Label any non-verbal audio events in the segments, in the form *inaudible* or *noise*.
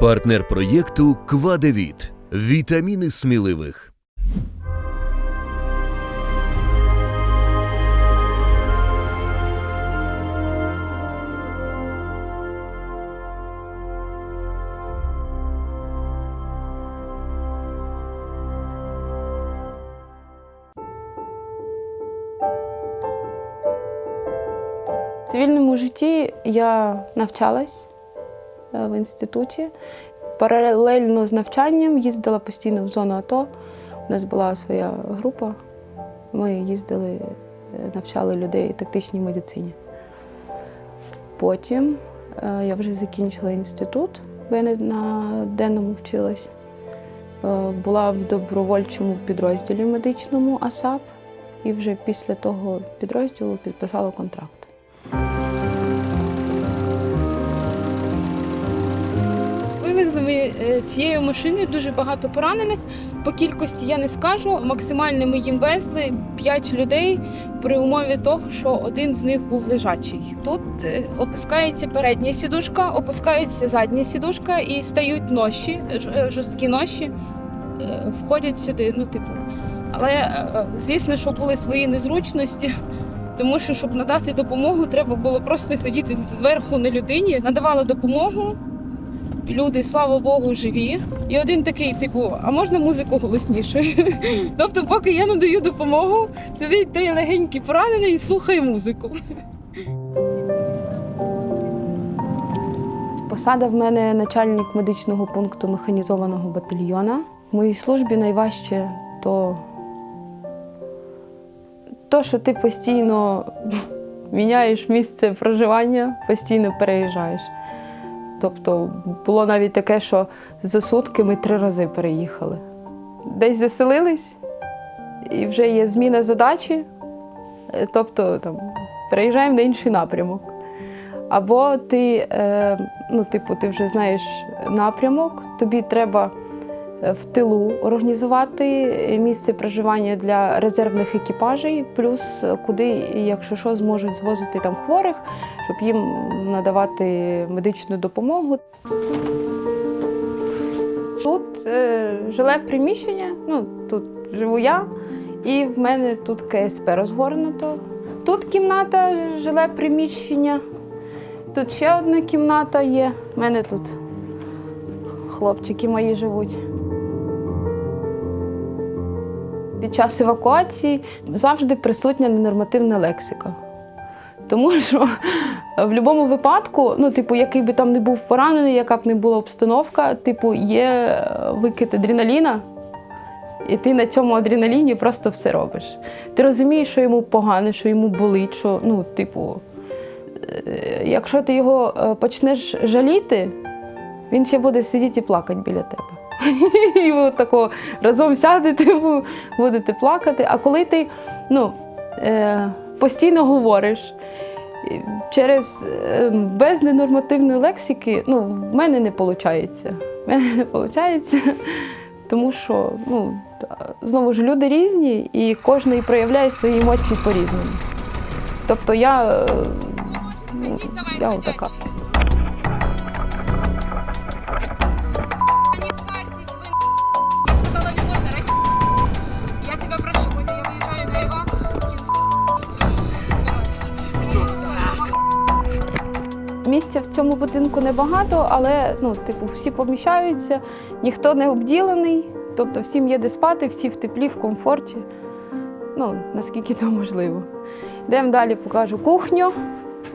Партнер проєкту Квадевіт. Вітаміни сміливих. В цивільному житті я навчалась в інституті. Паралельно з навчанням їздила постійно в зону АТО. У нас була своя група. Ми їздили, е, навчали людей тактичній медицині. Потім е, я вже закінчила інститут, бо я на денному вчилась. Е, Була в добровольчому підрозділі медичному АСАП, і вже після того підрозділу підписала контракт. Вивезли е, цією машиною дуже багато поранених. По кількості я не скажу. Максимально ми їм везли 5 людей при умові того, що один з них був лежачий. Тут е, опускається передня сідушка, опускається задня сідушка і стають ноші, е, жорсткі ноші, входять сюди. Ну, типу. Але звісно, що були свої незручності. Тому що, щоб надати допомогу, треба було просто сидіти зверху на людині. Надавали допомогу, люди, слава Богу, живі. І один такий, типу, а можна музику голосніше? *laughs* тобто, поки я надаю допомогу, сидить той легенький поранений і слухає музику. Посада в мене начальник медичного пункту механізованого батальйона. В моїй службі найважче то, то що ти постійно *laughs* міняєш місце проживання, постійно переїжджаєш. Тобто було навіть таке, що за сутки ми три рази переїхали. Десь заселились, і вже є зміна задачі, е, тобто там, переїжджаємо на інший напрямок. Або ти, е, ну, типу, ти вже знаєш напрямок, тобі треба в тилу організувати місце проживання для резервних екіпажей, плюс е, куди, якщо що, зможуть звозити там хворих, щоб їм надавати медичну допомогу. Тут е, жиле приміщення, ну тут живу я, і в мене тут КСП розгорнуто. Тут кімната, жиле приміщення. Тут ще одна кімната є. У мене тут хлопчики мої живуть. Під час евакуації завжди присутня ненормативна лексика. Тому *laughs* що в будь-якому випадку, ну, типу, який би там не був поранений, яка б не була обстановка, типу, є викид адреналіна, і ти на цьому адреналіні просто все робиш. Ти розумієш, що йому погано, що йому болить, що, ну, типу, е, якщо ти його е, почнеш жаліти, він ще буде сидіти і плакати біля тебе. *laughs* І ви тако разом сядете, *laughs* будете плакати. А коли ти ну, е, постійно говориш через е, без ненормативної лексики, ну, в мене не виходить. В мене не виходить, тому що ну, знову ж люди різні, і кожен проявляє свої емоції по-різному. Тобто я, е, ну, я отака. Цьому будинку небагато, але ну, типу, всі поміщаються, ніхто не обділений, тобто всім є де спати, всі в теплі, в комфорті. Ну, наскільки то можливо. Йдемо далі, покажу кухню,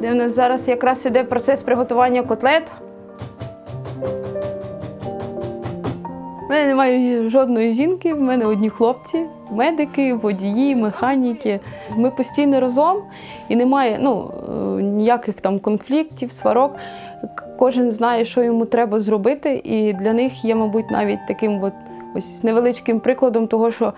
де в нас зараз якраз іде процес приготування котлет. У мене немає жодної жінки, в мене одні хлопці, медики, водії, механіки. Ми постійно разом і немає ну, е, ніяких там конфліктів, сварок. Кожен знає, що йому треба зробити, і для них є, мабуть, навіть таким от, ось невеличким прикладом того, що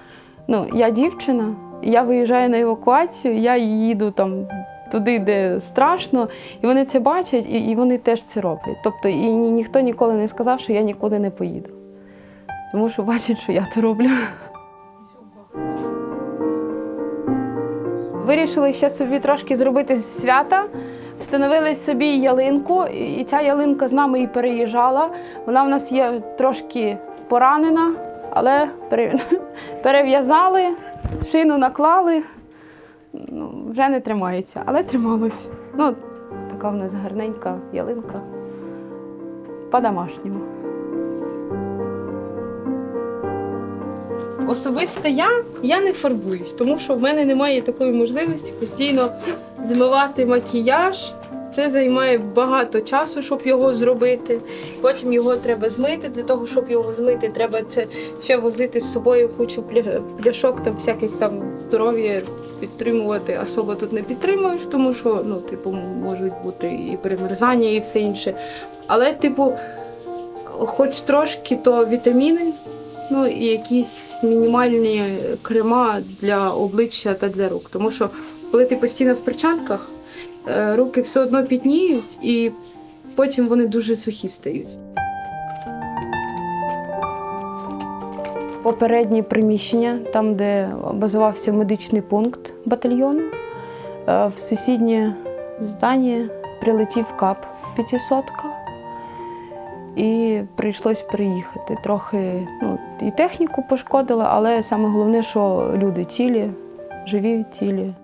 ну, я дівчина, я виїжджаю на евакуацію, я їду там. Туди, де страшно, і вони це бачать, і, і вони теж це роблять. Тобто, і ні- ніхто ніколи не сказав, що я нікуди не поїду. Тому що бачать, що я це роблю. Вирішили ще собі трошки зробити свята Встановили собі ялинку, і ця ялинка з нами і переїжджала. Вона в нас є трошки поранена, але *laughs* перев'язали, шину наклали. Ну, вже не тримається, але трималось. Ну, така в нас гарненька ялинка. По-домашньому. Особисто я, я не фарбуюсь, тому що в мене немає такої можливості постійно змивати макіяж. Це займає багато часу, щоб його зробити. Потім його треба змити. Для того, щоб його змити, треба це ще возити з собою кучу пляшок та всяких там здоров'я підтримувати. Особо тут не підтримуєш, тому що ну, типу, можуть бути і перемерзання, і все інше. Але, типу, хоч трошки, то вітаміни, ну і якісь мінімальні крема для обличчя та для рук. Тому що коли ти постійно в перчатках, е, руки все одно пітніють, і потім вони дуже сухі стають. Попереднє приміщення, там, де базувався медичний пункт батальйону, е, в сусіднє здання прилетів кап п'ятисотка. І прийшлось приїхати. Трохи ну, і техніку пошкодила, але саме головне, що люди цілі, живі, цілі.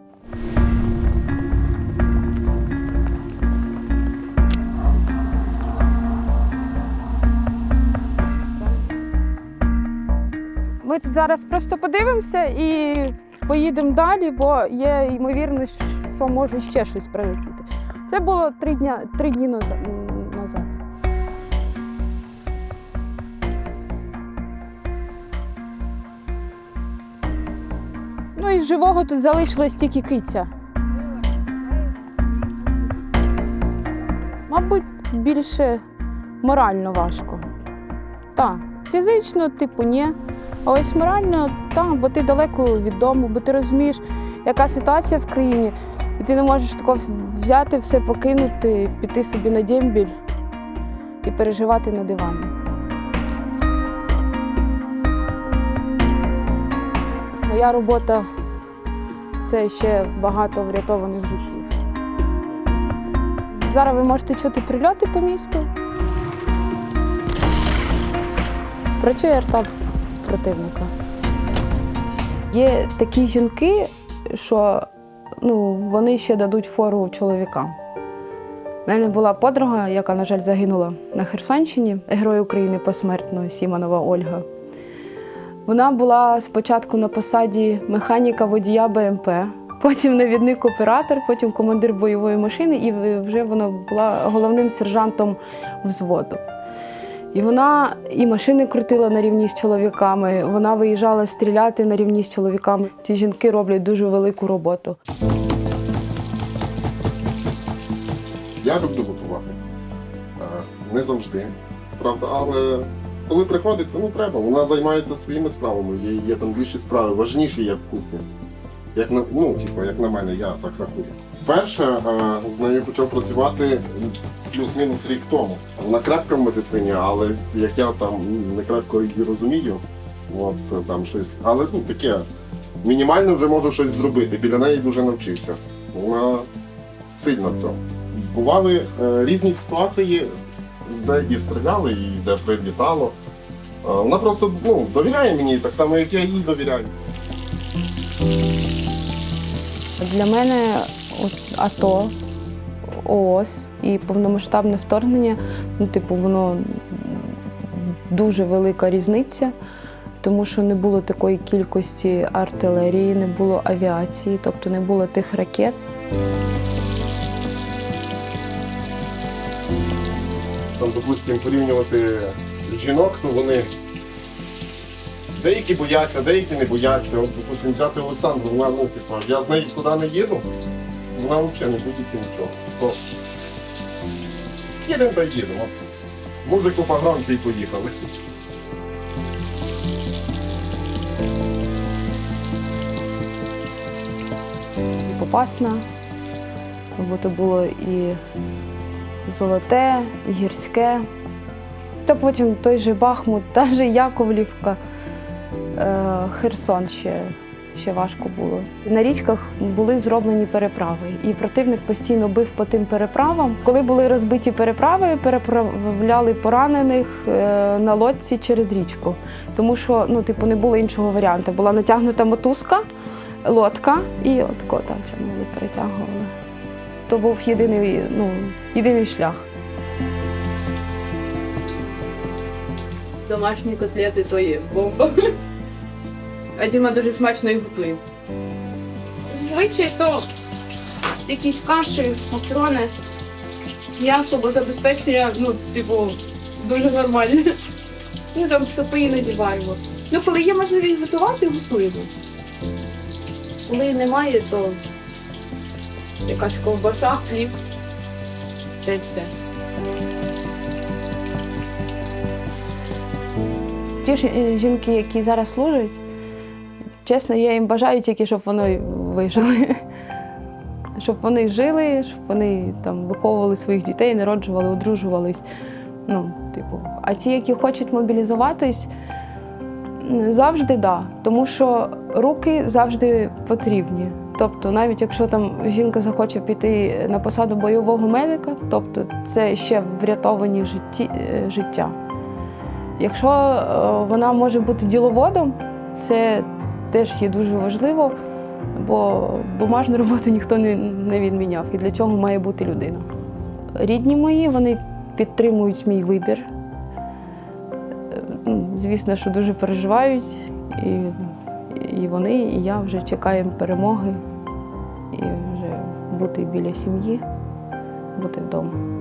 Ми тут зараз просто подивимося і поїдемо далі, бо є ймовірність, що може ще щось прилетіти. Це було три, дня, три дні назад. Ну і з живого тут залишилась тільки киця. Мабуть, більше морально важко. Так, фізично, типу, ні. А ось морально, так, бо ти далеко від дому, бо ти розумієш, яка ситуація в країні, і ти не можеш тако взяти, все покинути, піти собі на дембіль і переживати на дивані. Моя робота це ще багато врятованих життів. Зараз ви можете чути прильоти по місту. Працює арта противника. Є такі жінки, що ну, вони ще дадуть фору чоловікам. У мене була подруга, яка, на жаль, загинула на Херсонщині, герой України посмертно Сімонова Ольга. Вона була спочатку на посаді механіка водія БМП, потім навідник оператор, потім командир бойової машини, і вже вона була головним сержантом взводу. І вона і машини крутила на рівні з чоловіками, вона виїжджала стріляти на рівні з чоловіками. Ці жінки роблять дуже велику роботу. Я люблю готувати. Е, Не завжди, правда, але коли приходиться, ну треба. Вона займається своїми справами. Є, є там більші справи, важніші, як кухня. Як на, ну, типу, як на мене, я так рахую. Перше, з нею почав працювати плюс-мінус рік тому. Вона крепка в медицині, але як я там не крепко її розумію, от там щось. Але ну таке. Мінімально вже можу щось зробити. Біля неї дуже навчився. Вона сильна в цьому. Бували е, різні ситуації, де стріляли, і де прилітало. Е, вона просто ну, довіряє мені, так само, як я їй довіряю. Для мене АТО, ООС і повномасштабне вторгнення, ну, типу, воно дуже велика різниця, тому що не було такої кількості артилерії, не було авіації, тобто не було тих ракет. Допустимо, порівнювати жінок, то вони деякі бояться, деякі не бояться. От, допустимо, взяти Олександру, вона, ну, типу, я з нею куди не їду, вона взагалі не боїться нічого. То їдемо та їдемо. Музику погромче і поїхали. і Попасна, бо то було і Золоте, Гірське. Та потім той же Бахмут, та же Яковлівка, е, Херсон ще ще важко було. На річках були зроблені переправи, і противник постійно бив по тим переправам. Коли були розбиті переправи, переправляли поранених е, на лодці через річку, тому що ну, типу, не було іншого варіанту. Була натягнута мотузка, лодка, і от кота тягнули, перетягували. То був єдиний, ну, єдиний шлях. Домашні котлети то є бомба. А Діма дуже смачно їх готує. Зазвичай то якісь каші, макарони, м'ясо, бо забезпечення, ну, типу, дуже нормальне. Ну там супи іноді варимо. Ну, коли є можливість готувати, готуємо. Коли немає, то якась ковбаса, хліб. Та й все. Ті ж е, жінки, які зараз служать, чесно, я їм бажаю тільки, щоб вони вижили. *laughs* Щоб вони жили, щоб вони там виховували своїх дітей, народжували, одружувались. Ну, типу. А ті, які хочуть мобілізуватись, завжди. Да. Тому що руки завжди потрібні. Тобто, навіть якщо там жінка захоче піти на посаду бойового медика, тобто це ще врятовані житті, е, життя. Якщо е, вона може бути діловодом, це теж є дуже важливо, бо бумажну роботу ніхто не, не відміняв, і для цього має бути людина. Рідні мої вони підтримують мій вибір. Е, Звісно, що дуже переживають, і, і вони, і я вже чекаємо перемоги і вже бути біля сім'ї, бути вдома.